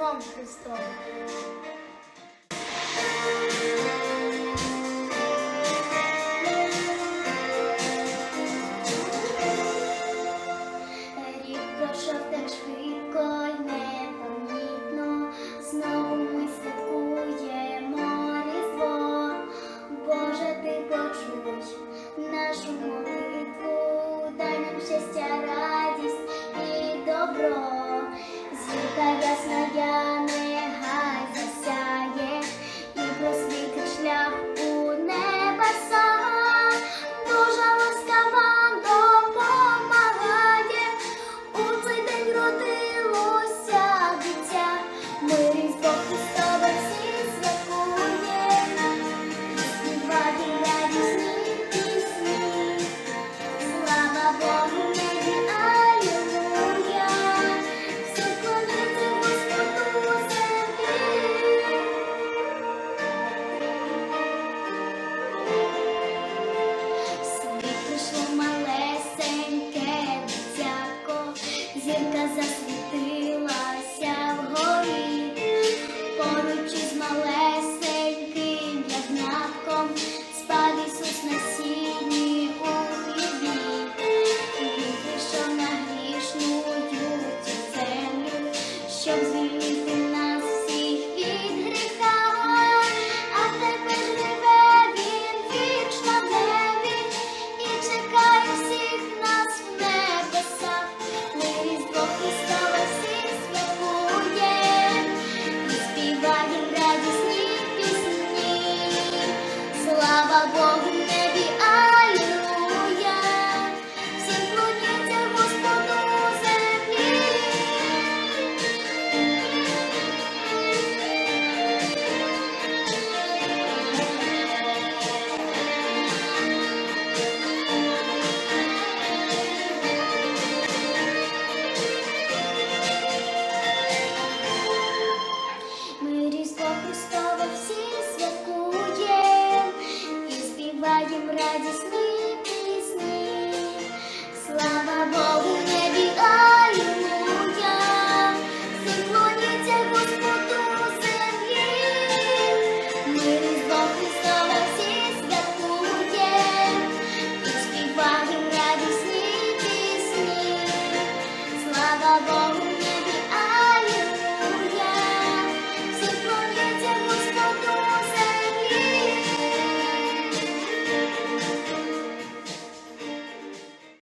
Різдвом Христовим! Рік пройшов так швидко й непомітно, знову ми святкуємо Різдво. Боже, ти почуй нашу молитву, дай нам щастя, радість і добро. Thank you. lembrar disso